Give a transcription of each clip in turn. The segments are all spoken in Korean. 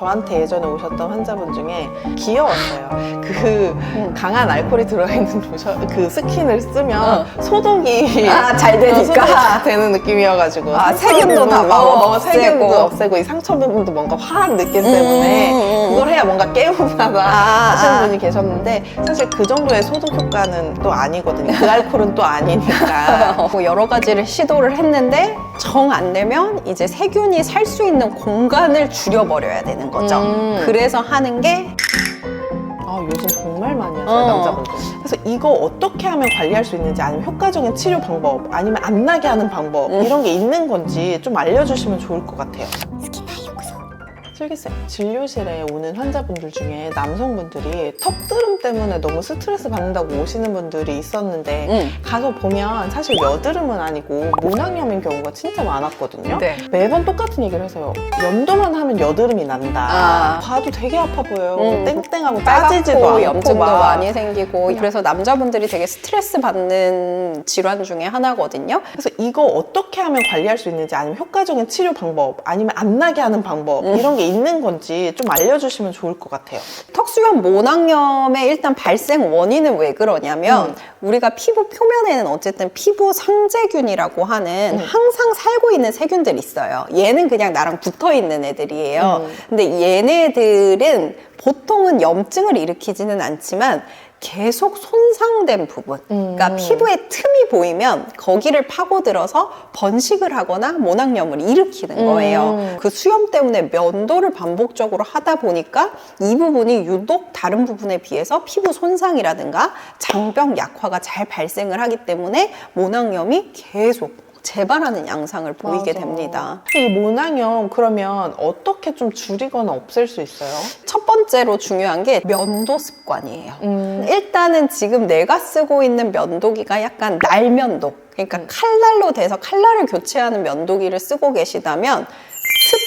저한테 예전에 오셨던 환자분 중에 귀여웠어요. 그 강한 알코올이 들어있는 로션, 그 스킨을 쓰면 소독이 아, 잘 되니까. 어, 소독이 되는 느낌이어가지고 아, 상처 세균도 다 부분, 막 어, 없애고. 세균도 없애고 이 상처 부분도 뭔가 화한 느낌 때문에 음, 음. 그걸 해야 뭔가 깨우나봐 아, 하시는 아. 분이 계셨는데 사실 그 정도의 소독 효과는 또 아니거든요. 그 알코올은 또 아니니까. 뭐 여러 가지를 시도를 했는데 정 안 되면 이제 세균이 살 수 있는 공간을 줄여버려야 되는 거죠. 음. 그래서 하는 게 아, 요즘 정말 많이 하세요, 어. 남자분들. 그래서 이거 어떻게 하면 관리할 수 있는지 아니면 효과적인 치료 방법 아니면 안 나게 하는 방법 음. 이런 게 있는 건지 좀 알려주시면 좋을 것 같아요. 슬기쌤, 진료실에 오는 환자분들 중에 남성분들이 턱드름 때문에 너무 스트레스 받는다고 오시는 분들이 있었는데 음. 가서 보면 사실 여드름은 아니고 모낭염인 경우가 진짜 많았거든요. 네. 매번 똑같은 얘기를 해서요. 연도만 하면 여드름이 난다. 아. 봐도 되게 아파 보여요. 음. 땡땡하고 따지지도 않고 염증도 막. 많이 생기고 그래서 남자분들이 되게 스트레스 받는 질환 중에 하나거든요. 그래서 이거 어떻게 하면 관리할 수 있는지 아니면 효과적인 치료 방법 아니면 안 나게 하는 방법 이런 게 있는 건지 좀 알려주시면 좋을 것 같아요. 턱수염 모낭염의 일단 발생 원인은 왜 그러냐면 음. 우리가 피부 표면에는 어쨌든 피부 상재균이라고 하는 음. 항상 살고 있는 세균들이 있어요. 얘는 그냥 나랑 붙어 있는 애들이에요. 음. 근데 얘네들은 보통은 염증을 일으키지는 않지만 계속 손상된 부분, 그러니까 음. 피부에 틈이 보이면 거기를 파고들어서 번식을 하거나 모낭염을 일으키는 거예요. 음. 그 수염 때문에 면도를 반복적으로 하다 보니까 이 부분이 유독 다른 부분에 비해서 피부 손상이라든가 장병 약화가 잘 발생을 하기 때문에 모낭염이 계속 재발하는 양상을 보이게 맞아. 됩니다. 이 모낭염 그러면 어떻게 좀 줄이거나 없앨 수 있어요? 첫 번째로 중요한 게 면도 습관이에요. 음. 일단은 지금 내가 쓰고 있는 면도기가 약간 날면도, 그러니까 음. 칼날로 돼서 칼날을 교체하는 면도기를 쓰고 계시다면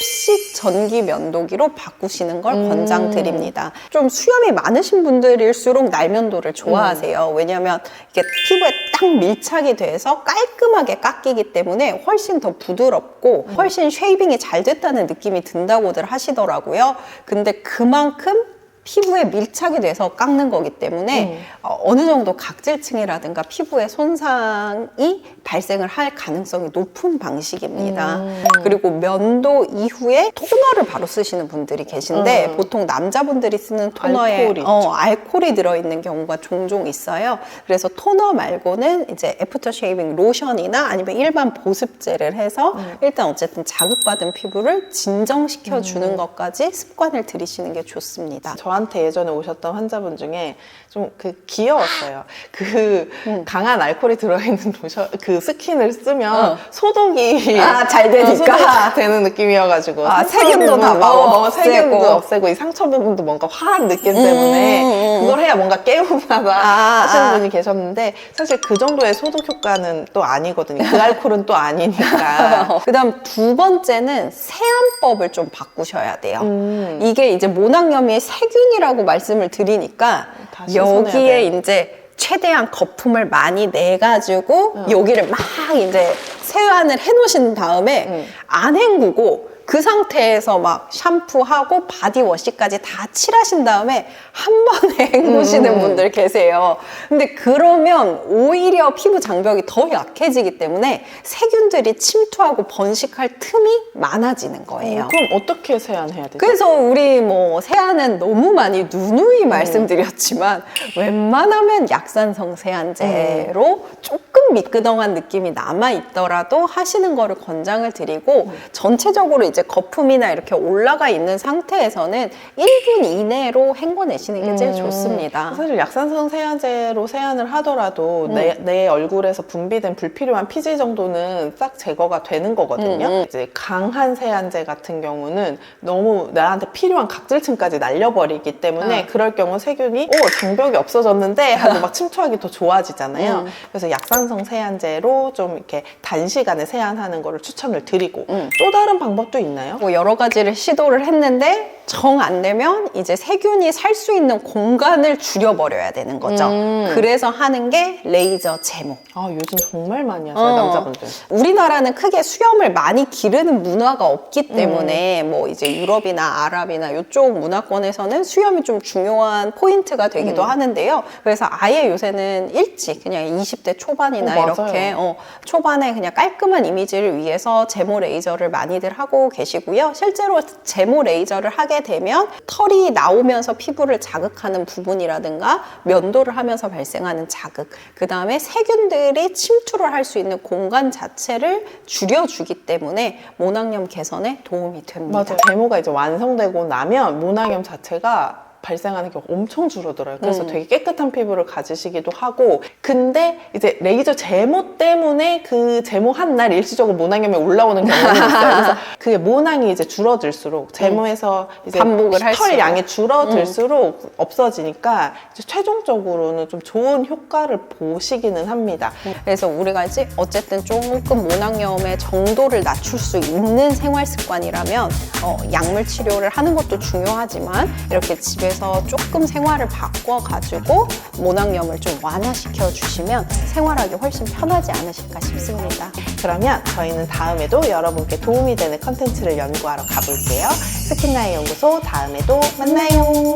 습식 전기 면도기로 바꾸시는 걸 음. 권장드립니다. 좀 수염이 많으신 분들일수록 날면도를 좋아하세요. 음. 왜냐하면 이게 피부에 딱 밀착이 돼서 깔끔하게 깎이기 때문에 훨씬 더 부드럽고 음. 훨씬 쉐이빙이 잘 됐다는 느낌이 든다고들 하시더라고요. 근데 그만큼 피부에 밀착이 돼서 깎는 거기 때문에 음. 어, 어느 정도 각질층이라든가 피부에 손상이 발생을 할 가능성이 높은 방식입니다. 음. 그리고 면도 이후에 토너를 바로 쓰시는 분들이 계신데 음. 보통 남자분들이 쓰는 토너에 알코올이 어. 알코올이 들어있는 경우가 종종 있어요. 그래서 토너 말고는 이제 애프터 쉐이빙 로션이나 아니면 일반 보습제를 해서 음. 일단 어쨌든 자극받은 피부를 진정시켜 주는 것까지 습관을 들이시는 게 좋습니다. 저한테 예전에 오셨던 환자분 중에 좀 그 귀여웠어요. 그 강한 알코올이 들어있는 로션, 그 스킨을 쓰면 어. 소독이 아, 잘 되니까. 어, 소독이 되는 느낌이어가지고 아, 상처 세균도 다 부분, 막 어, 없애고. 세균도 없애고 이 상처 부분도 뭔가 화한 느낌 때문에 음, 음, 음. 그걸 해야 뭔가 깨우나봐 아, 하시는 아. 분이 계셨는데 사실 그 정도의 소독 효과는 또 아니거든요. 그 알코올은 또 아니니까. 그다음 두 번째는 세안법을 좀 바꾸셔야 돼요. 음. 이게 이제 모낭염이 세균 이라고 말씀을 드리니까 여기에 돼. 이제 최대한 거품을 많이 내 가지고 여기를 막 이제 세안을 해 놓으신 다음에 음. 안 헹구고 그 상태에서 막 샴푸하고 바디워시까지 다 칠하신 다음에 한 번에 헹구시는 음. 분들 계세요. 근데 그러면 오히려 피부 장벽이 더 약해지기 때문에 세균들이 침투하고 번식할 틈이 많아지는 거예요. 어, 그럼 어떻게 세안해야 되죠? 그래서 우리 뭐 세안은 너무 많이 누누이 말씀드렸지만 웬만하면 약산성 세안제로 조금 미끄덩한 느낌이 남아 있더라도 하시는 거를 권장을 드리고 전체적으로 이제 거품이나 이렇게 올라가 있는 상태에서는 1분 이내로 헹궈내시는 게 제일 음, 좋습니다. 사실 약산성 세안제로 세안을 하더라도 음. 내, 내 얼굴에서 분비된 불필요한 피지 정도는 싹 제거가 되는 거거든요. 음, 음. 이제 강한 세안제 같은 경우는 너무 나한테 필요한 각질층까지 날려버리기 때문에 아. 그럴 경우 세균이 오 장벽이 없어졌는데 하고 막 침투하기 더 좋아지잖아요. 음. 그래서 약산성 세안제로 좀 이렇게 단시간에 세안하는 거를 추천을 드리고 음. 또 다른 방법도 있나요? 뭐 여러 가지를 시도를 했는데 정 안 되면 이제 세균이 살 수 있는 공간을 줄여버려야 되는 거죠. 음. 그래서 하는 게 레이저 제모. 아 요즘 정말 많이 하세요 어. 남자분들. 우리나라는 크게 수염을 많이 기르는 문화가 없기 음. 때문에 뭐 이제 유럽이나 아랍이나 이쪽 문화권에서는 수염이 좀 중요한 포인트가 되기도 음. 하는데요. 그래서 아예 요새는 일찍 그냥 20대 초반이나 어, 맞아요. 이렇게 어, 초반에 그냥 깔끔한 이미지를 위해서 제모 레이저를 많이들 하고 계시고요. 실제로 제모 레이저를 하게 되면 털이 나오면서 피부를 자극하는 부분이라든가 면도를 하면서 발생하는 자극, 그 다음에 세균들이 침투를 할 수 있는 공간 자체를 줄여주기 때문에 모낭염 개선에 도움이 됩니다. 맞아. 제모가 이제 완성되고 나면 모낭염 자체가 발생하는 경우가 엄청 줄어들어요. 그래서 음. 되게 깨끗한 피부를 가지시기도 하고, 근데 이제 레이저 제모 때문에 그 제모 한 날 일시적으로 모낭염이 올라오는 경우는 있어요. 그래서 그게 모낭이 이제 줄어들수록 제모에서 이제 음. 반복을 털. 음. 양이 줄어들수록 없어지니까 이제 최종적으로는 좀 좋은 효과를 보시기는 합니다. 그래서 우리가 이제 어쨌든 조금 모낭염의 정도를 낮출 수 있는 생활 습관이라면 어, 약물 치료를 하는 것도 중요하지만 이렇게 집에 서 조금 생활을 바꿔가지고 모낭염을 좀 완화시켜 주시면 생활하기 훨씬 편하지 않으실까 싶습니다. 그러면 저희는 다음에도 여러분께 도움이 되는 컨텐츠를 연구하러 가볼게요. 스킨나의 연구소 다음에도 만나요.